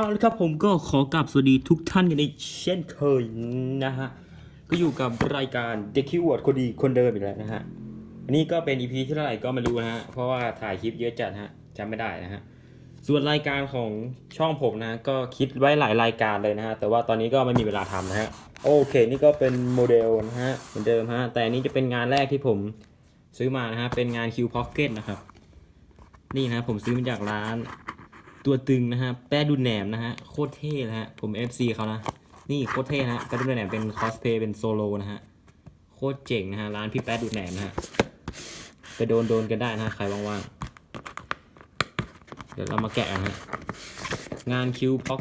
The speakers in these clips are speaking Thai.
เอาละครับผมก็ขอกลับสวัสดีทุกท่านกันอีกเช่นเคยนะฮะ ก็อยู่กับรายการ The Keyword คนดีคนเดิมอีกแล้วนะฮะ อันนี้ก็เป็น EP ที่เท่าไหร่ก็ไม่รู้นะฮะ เพราะว่าถ่ายคลิปเยอะจัดฮะจำไม่ได้นะฮะ ส่วนรายการของช่องผมนะก็คิดไว้หลายรายการเลยนะฮะ แต่ว่าตอนนี้ก็ไม่มีเวลาทำนะฮะ โอเค นี่ก็เป็นโมเดลนะฮะเหมือนเดิมฮะ แต่อันนี้จะเป็นงานแรกที่ผมซื้อมานะฮะ เป็นงาน Q Pocket นะครับ นี่นะผมซื้อมาจากร้าน ตัวตึงนะฮะ แป้ดูแหนมนะฮะ โคตรเท่นะฮะ ผม FC เขานะ นี่โคตรเท่นะฮะแป้ดูแหนมเป็นคอสเพย์เป็นโซโลนะฮะ โคตรเจ๋งนะฮะ ร้านพี่แป้ดูแหนมนะฮะ ไปโดนโดนกันได้นะฮะ ใครว่างๆ เดี๋ยวเรามาแกะกันฮะ งานคิวพ็อก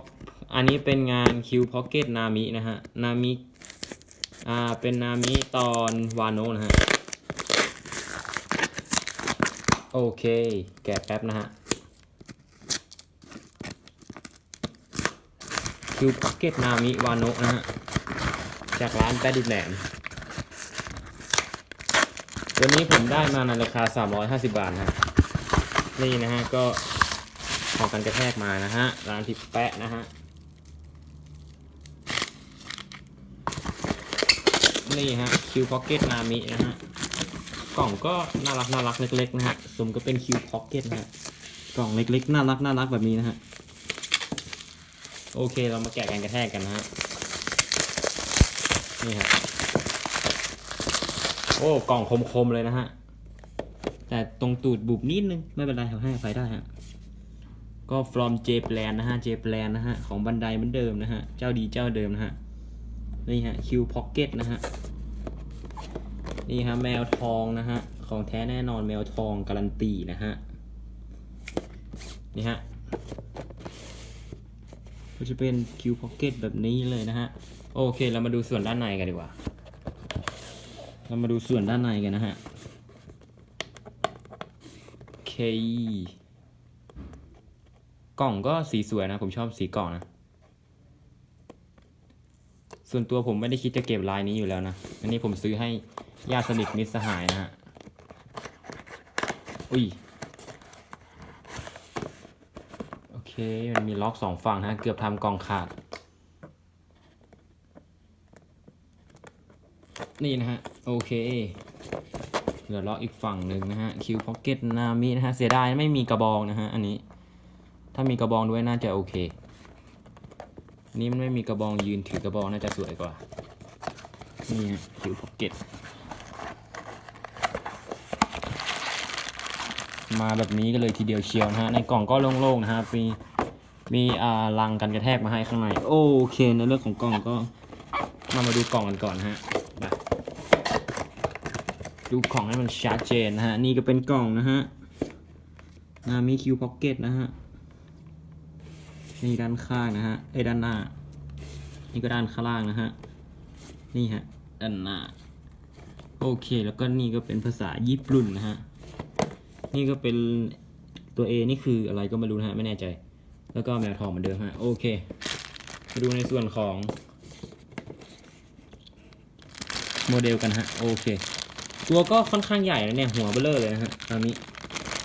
อันนี้เป็นงานคิวพ็อกเก็ตนามินะฮะ นามิ อ่า เป็นนามิตอนวานโนนะฮะ โอเค แกะแป๊บนะฮะ คิวพ็อกเก็ตนามิวานโนะนะฮะ จากร้านแปดดิแหนมตัวนี้ผมได้มาในราคา 350 บาทนะนี่นะฮะ ก็ขอกันกระแทกมานะฮะ ร้านทิปแปะนะฮะ นี่ฮะคิวพ็อกเก็ตนามินะฮะ กล่องก็น่ารักน่ารักเล็กๆนะฮะสมก็เป็นคิวพ็อกเก็ตนะฮะ กล่องเล็กๆ น่ารักน่ารักแบบนี้นะฮะ โอเคเรามาแกะกันกระแทกกันนะฮะ นี่ฮะโอ้กล่องคมๆเลยนะฮะ แต่ตรงตูดบุบนิดนึง ไม่เป็นไรเขาให้อภัยได้ฮะ ก็ from j p l a n นะฮะ j p l a n นะฮะ ของบันไดเหมือนเดิมนะฮะ เจ้าดีเจ้าเดิมนะฮะ นี่ฮะ Q Pocket นะฮะ นี่ฮะแมวทองนะฮะ ของแท้แน่นอนแมวทองการันตีนะฮะ นี่ฮะ ก็จะเป็น Q Pocket แบบนี้เลยนะฮะ โอเคเรามาดูส่วนด้านในกันดีกว่า เรามาดูส่วนด้านในกันนะฮะโอเค กล่องก็สีสวยนะ ผมชอบสีกล่องนะ ส่วนตัวผมไม่ได้คิดจะเก็บลายนี้อยู่แล้วนะ อันนี้ผมซื้อให้ญาติสนิทมิตรสหายนะฮะ อุ้ย โอเค มันมีล็อกสองฝั่งนะเกือบทำกองขาด นี่นะฮะ โอเค เหลือล็อกอีกฝั่งหนึ่งนะฮะ คิวพ็อกเก็ตนามินะฮะ เสียดายไม่มีกระบองนะฮะ อันนี้ ถ้ามีกระบองด้วยน่าจะโอเค นี่มันไม่มีกระบองยืนถือกระบองน่าจะสวยกว่า นี่ฮะคิวพ็อกเก็ตมาแบบนี้ก็เลยทีเดียวเชียวนะฮะ ในกล่องก็โล่งๆนะฮะมี มีอ่าลังกันกระแทกมาให้ข้างใน โอเคในเรื่องของกล่องก็มามาดูกล่องกันก่อนฮะไปดูกล่องให้มันชัดเจนนะฮะ นี่ก็เป็นกล่องนะฮะนามีคิวพ็อกเก็ตนะฮะ นี่ด้านข้างนะฮะไอ้ด้านหน้า นี่ก็ด้านข้างล่างนะฮะ นี่ฮะ ด้านหน้า โอเค แล้วก็นี่ก็เป็นภาษาญี่ปุ่นนะฮะ นี่ก็เป็นตัว A นี่คืออะไรก็ไม่รู้นะฮะ ไม่แน่ใจ แล้วก็แมวทองเหมือนเดิมฮะโอเคมาดูในส่วนของ โมเดลกันฮะโอเค ตัวก็ค่อนข้างใหญ่นะเนี่ยหัวเบลเลอร์เลยนะฮะตอนนี้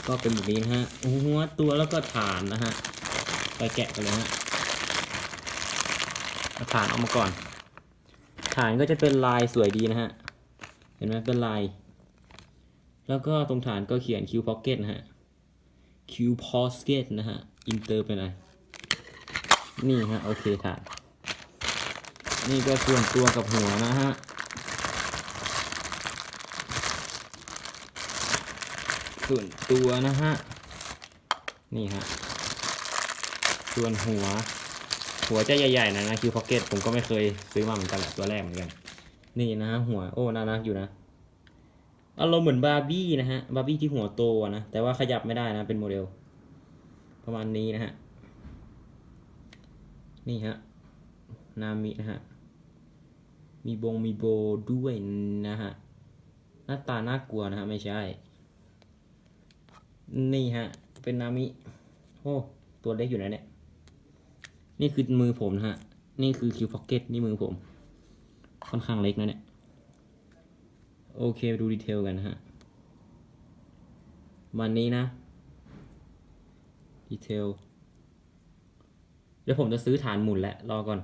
ก็เป็นแบบนี้นะฮะหัวตัวแล้วก็ฐานนะฮะไปแกะกันเลยฮะฐานออกมาก่อน ฐานก็จะเป็นลายสวยดีนะฮะ เห็นไหมเป็นลาย แล้วก็ตรงฐานก็เขียน Q Pocket นะฮะ Q Pocket นะฮะ อินเตอร์เป็นอะไรนี่ฮะ โอเคฐานนี่ก็ส่วนตัวกับหัวนะฮะ ส่วนตัวนะฮะ นี่ฮะ ส่วนหัว หัวจะใหญ่ๆนะนะคิวพ็อกเก็ตผมก็ไม่เคยซื้อมาเหมือนกันแหละตัวแรกเหมือนกัน นี่นะฮะหัว โอ้ น่ารักอยู่นะ อารมณ์เหมือนบาร์บี้นะฮะ บาร์บี้ที่หัวโตนะ แต่ว่าขยับไม่ได้นะ เป็นโมเดล ประมาณนี้นะฮะ นี่ฮะ นามินะฮะ มีบงมีโบด้วยนะฮะ หน้าตาน่ากลัวนะฮะ ไม่ใช่ นี่ฮะ เป็นนามิ โอ้ ตัวเล็กอยู่นะเนี่ย นี่คือมือผมนะฮะ นี่คือคิวพ็อกเก็ตนี่มือผม ค่อนข้างเล็กนะเนี่ย โอเคไปดูดีเทลกันนะฮะ วันนี้นะ ดีเทล เดี๋ยวผมจะซื้อฐานหมุนแล้วรอก่อน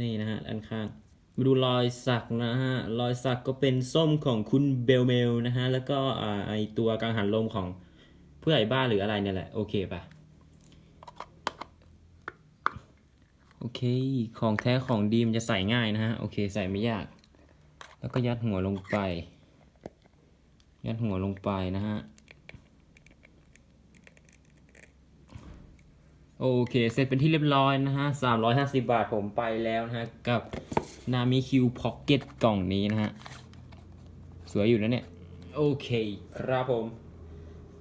นี่นะฮะด้านข้างมาดูรอยสักนะฮะ รอยสักก็เป็นส้มของคุณเบลเมลนะฮะ แล้วก็อ่าไอตัวกังหันลมของผู้ใหญ่บ้านหรืออะไรเนี่ยแหละ โอเคปะโอเค ของแท้ของดีมันจะใส่ง่ายนะฮะ โอเค ใส่ไม่ยาก แล้วก็ยัดหัวลงไป ยัดหัวลงไปนะฮะ โอเคเสร็จเป็นที่เรียบร้อยนะฮะ350บาทผมไปแล้วนะฮะ กับนามิคิวพ็อกเก็ตกล่องนี้นะฮะ สวยอยู่นะเนี่ย โอเคครับผม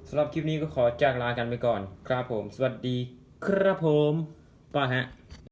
สำหรับคลิปนี้ก็ขอจากลากันไปก่อน ครับผม สวัสดีครับผมป้าฮะ